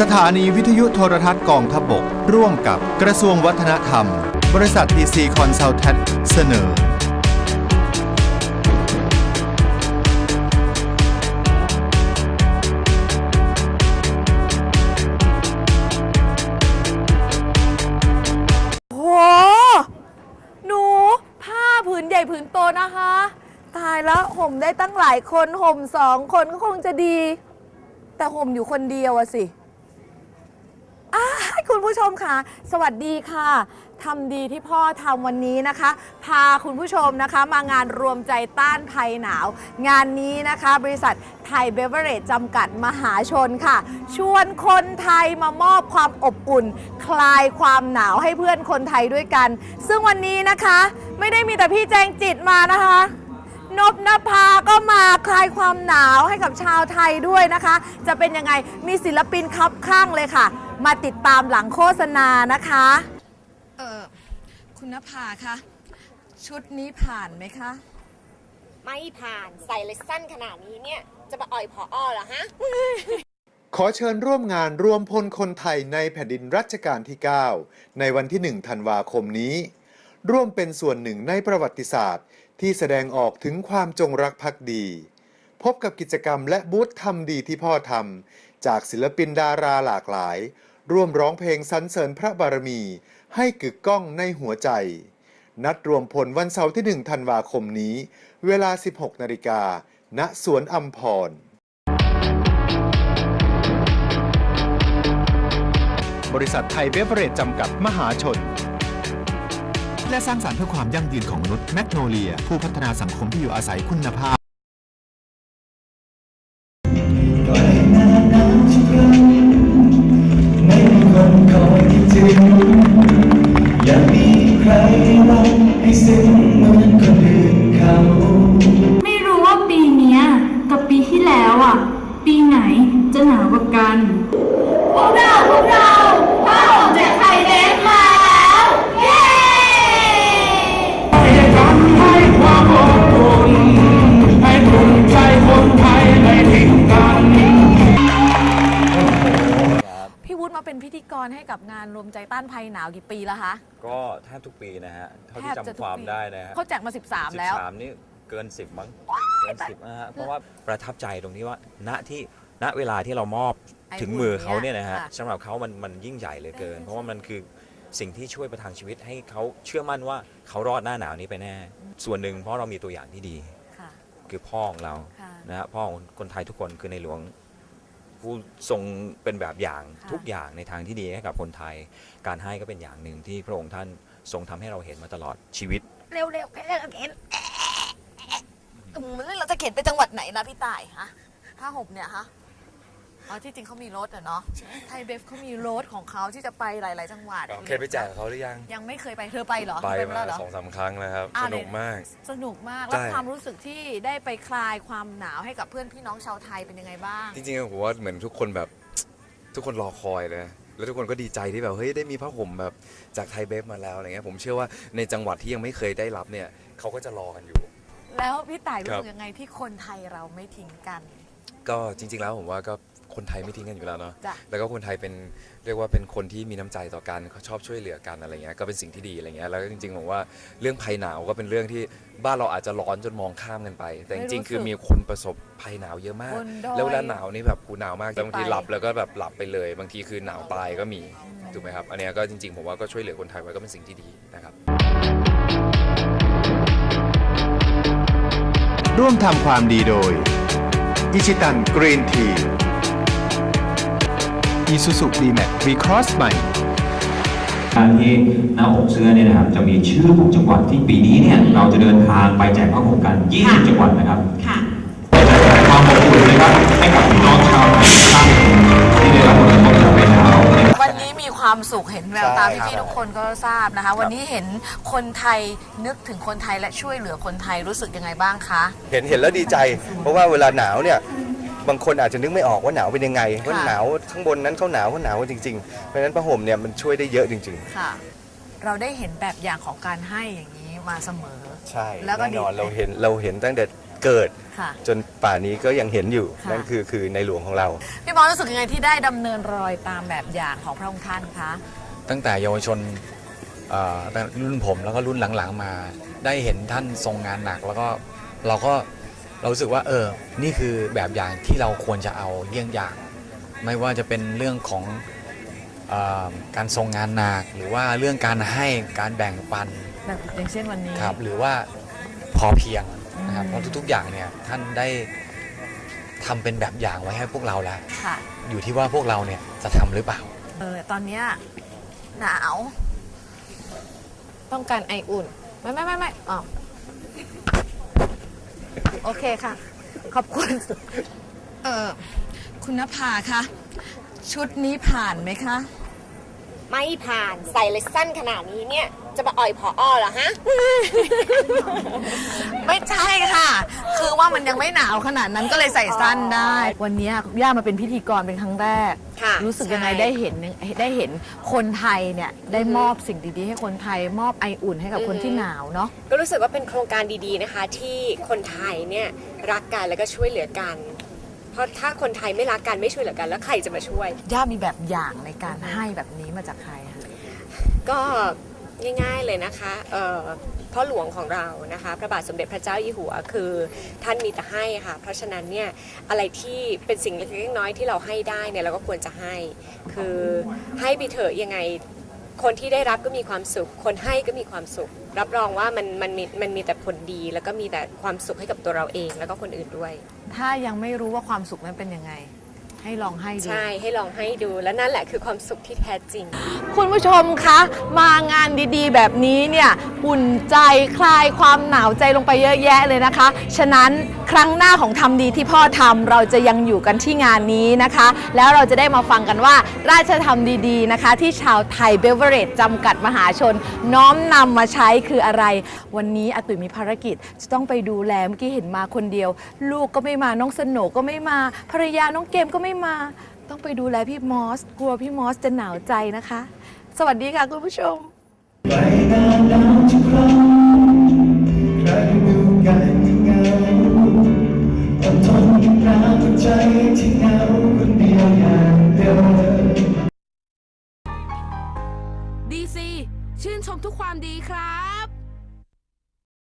สถานีวิทยุโทรทัศน์กองทบก ร่วมกับกระทรวงวัฒนธรรม บริษัททีซีคอนซัลแทสเสนอ โห หนู ผ้าผืนใหญ่ผืนโตนะคะ ตายแล้วห่มได้ตั้งหลายคน ห่มสองคนก็คงจะดี แต่ห่มอยู่คนเดียวอะสิ คุณผู้ชมค่ะ สวัสดีค่ะทำดีที่พ่อทำวันนี้นะคะ พาคุณผู้ชมนะคะ มางานรวมใจต้านภัยหนาว งานนี้นะคะ บริษัทไทยเบเวอร์เรจจำกัดมหาชนค่ะ ชวนคนไทยมามอบความอบอุ่น คลายความหนาวให้เพื่อนคนไทยด้วยกัน ซึ่งวันนี้นะคะ ไม่ได้มีแต่พี่แจงจิตมานะคะนบนภาก็มาคลายความหนาวให้กับชาวไทยด้วยนะคะ จะเป็นยังไงมีศิลปินคับข้างเลยค่ะ มาติดตามหลังโฆษณานะคะ เออคุณนภาคะชุดนี้ผ่านไหมคะ ไม่ผ่านใส่เลยสั้นขนาดนี้เนี่ย จะมาอ่อยพออ้อเหรอฮะ ขอเชิญร่วมงานรวมพลคนไทยในแผ่นดินรัชกาลที่ 9 ในวันที่ 1 ธันวาคมนี้ ร่วมเป็นส่วนหนึ่งในประวัติศาสตร์ ที่แสดงออกถึงความจงรักภักดี พบกับกิจกรรมและบูธทำดีที่พ่อทำ จากศิลปินดาราหลากหลาย ร่วมร้องเพลงสรรเสริญพระบารมี ให้กึกก้องในหัวใจ นัดรวมพลวันเสาร์ที่ 1 ธันวาคมนี้ เวลา 16 นาฬิกา ณ สวนอัมพรบริษัทไทยเบเวอเรจจำกัดมหาชน และสร้างสรรค์เพื่อความยั่งยืนของมนุษย์แมกโนเลีย ผู้พัฒนาสังคมที่อยู่อาศัยคุณภาพ รให้กับงานรวมใจต้านภัยหนาวกี่ปีแล้วคะ ก็แทบทุกปีนะฮะ เท่าที่แทบจะจำทุคกวามปี ได้นะฮะเขาแจกมา 13 แล้ว 13 นี่เกิน 10 มั้ง เกิน 10นะฮะ เพราะว่าประทับใจตรงที่ว่า ณที่ณเวลาที่เรามอบไอ้ถึงบุญมือเขาเนี่เนี่ยยนะฮะค่ะสำหรับเขามันมันยิ่งใหญ่เหลยเกินใช่เพราะว่ามันคือสิ่งที่ช่วยประทังชีวิตให้เขาเชื่อมั่นว่าเขารอดหน้าหนาวนี้ไปแน่ ส่วนหนึ่งเพราะเรามีตัวอย่างที่ดี ค่ะ คือพ่อของเราค่ะ นะฮะพ่อของคนไทยทุกคนคือในหลวง ผู้ทรงเป็นแบบอย่างค่ะ ทุกอย่างในทางที่ดีให้กับคนไทย การให้ก็เป็นอย่างหนึ่งที่พระองค์ท่านทรงทำให้เราเห็นมาตลอดชีวิต เร็วๆเร็วเข็นอืมแล้วเราจะเข็นไปจังหวัดไหนนะพี่ต่ายฮะผ้าห่มเนี่ยฮะ อ๋อที่จริงเขามีรถอะเนาะไทยเบฟเขามีรถของเขาที่จะไปหลาย ๆ จังหวัดเคยไปแจกกับเขาหรือยัง ยังไม่เคยไปเธอไปเหรอไปเธอมาแล้วเหรอ สองสามครั้งนะครับ อ่าสนุกเนี่ยมาก สนุกมากใช่แล้วความรู้สึกที่ได้ไปคลายความหนาวให้กับเพื่อนพี่น้องชาวไทยเป็นยังไงบ้าง จริงๆผมว่าเหมือนทุกคนแบบ ทุกคนรอคอยเลยแล้วทุกคนก็ดีใจที่แบบเฮ้ยได้มีผ้าห่มแบบจากไทยเบฟมาแล้วอะไรเงี้ยผมเชื่อว่าในจังหวัดที่ยังไม่เคยได้รับเนี่ยเขาก็จะรอกันอยู่ แล้วพี่ต่ายรู้ครัสึบกยังไงที่คนไทยเราไม่ทิ้งกัน ก็จริง ๆ แล้วผมว่าก็ คนไทยไม่ทิ้งกันอยู่แล้วเนาะจ้ะ แล้วก็คนไทยเป็นเรียกว่าเป็นคนที่มีน้ำใจต่อกันเขาชอบช่วยเหลือกันอะไรเงี้ยก็เป็นสิ่งที่ดีอะไรเงี้ยแล้วก็จริงๆผมว่าเรื่องภัยหนาวก็เป็นเรื่องที่บ้านเราอาจจะร้อนจนมองข้ามกันไป แต่จริงๆคือมีคนประสบภัยหนาวเยอะมาก บนดอยแล้วเวลาหนาวนี่แบบกูหนาวมากแต่บางทีไปหลับแล้วก็แบบหลับไปเลย บางทีคือหนาวตายก็มีถูกไหมครับอันเนี้ยก็จริงๆผมว่าก็ช่วยเหลือคนไทยไว้ก็เป็นสิ่งที่ดีนะครับ ร่วมทำความดีโดยอิชิตันกรีนที อีซูซูดีแม็กวีครอสใหม่การที่หน้าอกเสื้อเนี่ยนะครับจะมีชื่อของจังหวัดที่ปีนี้เนี่ยเราจะเดินทางไปแจกผ้าห่มกัน 20 จังหวัดนะครับค่ะความอบอุ่นนะครับให้กับพี่น้องชาวไทยทุกท่านที่ได้รับผลกระทบจากภัยหนาวในวันนี้มีความสุขเห็นแววตาใช่ครับพี่ๆทุกคนก็ทราบนะคะ วันนี้เห็นคนไทยนึกถึงคนไทยและช่วยเหลือคนไทยรู้สึกยังไงบ้างคะ เห็นเห็นแล้วดีใจ เพราะว่าเวลาหนาวเนี่ย บางคนอาจจะนึกไม่ออกว่าหนาวเป็นยังไงว่าหนาวข้างบนนั้นเขาหนาวเขาหนาวจริงๆเพราะฉะนั้นผ้าห่มเนี่ยมันช่วยได้เยอะจริง ค่ะ เราได้เห็นแบบอย่างของการให้อย่างนี้มาเสมอ ๆ ใช่แล้วก็แน่นอนดี เราเห็นเราเห็นตั้งแต่เกิด ค่ะ จนป่านนี้ก็ยังเห็นอยู่ค่ะ นั่นคือคือในหลวงของเรา พี่มอสรู้สึกยังไงที่ได้ดำเนินรอยตามแบบอย่างของพระองค์ท่านคะตั้งแต่เยาวชนเอ่อตั้งรุ่นผมแล้วก็รุ่นหลังๆมา ได้เห็นท่านทรงงานหนัก แล้วก็เราก็ เรารู้สึกว่าเออ นี่คือแบบอย่างที่เราควรจะเอาเยี่ยงอย่าง ไม่ว่าจะเป็นเรื่องของเออการทรงงานหนักหรือว่าเรื่องการให้การแบ่งปันแบบอย่างเช่นวันนี้ครับหรือว่าพอเพียงนะครับเพราะทุกๆอย่างเนี่ยท่านได้ทำเป็นแบบอย่างไว้ให้พวกเราแล้วค่ะอยู่ที่ว่าพวกเราเนี่ยจะทำหรือเปล่า เออตอนเนี้ยหนาว ต้องการไออุ่น ไม่ไม่ไม่ไม่อ๋อ โอเคค่ะ ขอบคุณ เออคุณนภาคะชุดนี้ผ่านไหมคะ ไม่ผ่านใส่เลยสั้นขนาดนี้เนี่ย จะมาอ่อยพออเหรอฮะ ไม่ใช่ค่ะ คือว่ามันยังไม่หนาวขนาดนั้นก็เลยใส่สั้นได้ วันนี้ย่ามาเป็นพิธีกรเป็นครั้งแรก ค่ะรู้สึกยังไงใช่ ได้เห็นได้เห็นคนไทยเนี่ยได้มอบสิ่งดีๆ ให้คนไทยมอบไออุ่นให้กับคนที่หนาวเนาะ ก็รู้สึกว่าเป็นโครงการดีๆนะคะ ที่คนไทยเนี่ยรักกันแล้วก็ช่วยเหลือกัน เพราะถ้าคนไทยไม่รักกันไม่ช่วยเหลือกันแล้วใครจะมาช่วย ย่ามีแบบอย่างในการให้แบบนี้มาจากใครคะก็ ง่าย ๆเลยนะคะเอ่อพ่อหลวงของเรานะคะ พระบาทสมเด็จพระเจ้าอยู่หัว คือท่านมีแต่ให้ค่ะ เพราะฉะนั้นเนี่ยอะไรที่เป็นสิ่งเล็กๆน้อยๆที่เราให้ได้เนี่ยเราก็ควรจะให้ คือให้ไปเถอะยังไงคนที่ได้รับก็มีความสุข คนให้ก็มีความสุข รับรองว่ามันมันมีมันมีแต่ผลดี แล้วก็มีแต่ความสุขให้กับตัวเราเอง แล้วก็คนอื่นด้วย ถ้ายังไม่รู้ว่าความสุขนั้นเป็นยังไง ให้ลองให้ดู ใช่ให้ลองให้ดูแล้วนั่นแหละคือความสุขที่แท้จริง คุณผู้ชมคะ มางานดีๆ แบบนี้เนี่ยอุ่นใจคลายความหนาวใจลงไปเยอะแยะเลยนะคะ ฉะนั้น ครั้งหน้าของทำดีที่พ่อทำเราจะยังอยู่กันที่งานนี้นะคะ แล้วเราจะได้มาฟังกันว่า ราชธรรมดีๆนะคะ ที่ชาวไทยเบเวอร์เรจจำกัดมหาชน น้อมนำมาใช้คืออะไร วันนี้อาตุ๋ยมีภารกิจ จะต้องไปดูแลเมื่อกี้เห็นมาคนเดียว ลูกก็ไม่มาน้องสโหนก็ไม่มาภรรยาน้องเกมก็ไม่มา ต้องไปดูแลพี่มอส กลัวพี่มอสจะหนาวใจนะคะ สวัสดีค่ะคุณผู้ชม